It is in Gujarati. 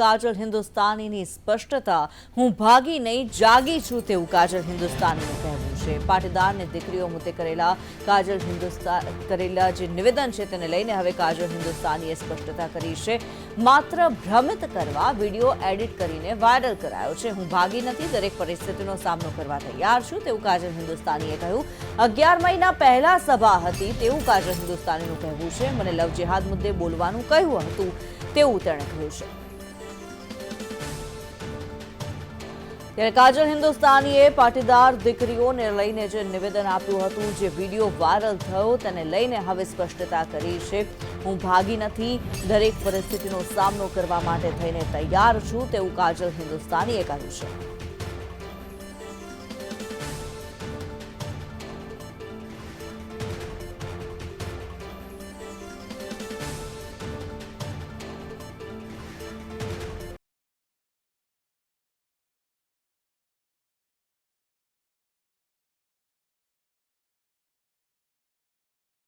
કાજલ હિન્દુસ્તાનીની સ્પષ્ટતા. હું ભાગી નહીં, જાગી છું તેવું કાજલ હિન્દુસ્તાનીનું કહેવું છે. પાટીદારને દીકરીઓ મુદ્દે કરેલા કાજલ હિન્દુસ્તાન કરેલા જે નિવેદન છે તેને લઈને હવે કાજલ હિન્દુસ્તાનીએ સ્પષ્ટતા કરી છે. માત્ર ભ્રમિત કરવા વીડિયો એડિટ કરીને વાયરલ કરાયો છે. હું ભાગી નથી, દરેક પરિસ્થિતિનો સામનો કરવા તૈયાર છું તેવું કાજલ હિન્દુસ્તાનીએ કહ્યું. અગિયાર મહિના પહેલા સભા હતી તેવું કાજલ હિન્દુસ્તાનીનું કહેવું છે. મને લવ જેહાદ મુદ્દે બોલવાનું કહ્યું હતું તેવું તેણે કહ્યું છે. ત્યારે કાજલ હિન્દુસ્તાનીએ પાટીદાર દીકરીઓને લઈને જે નિવેદન આપ્યું હતું, જે વીડિયો વાયરલ થયો, તેને લઈને હવે સ્પષ્ટતા કરી છે. હું ભાગી નથી. દરેક પરિસ્થિતિનો સામનો કરવા માટે થઈને તૈયાર છું, તેવું કાજલ હિન્દુસ્તાનીએ કહ્યું છે.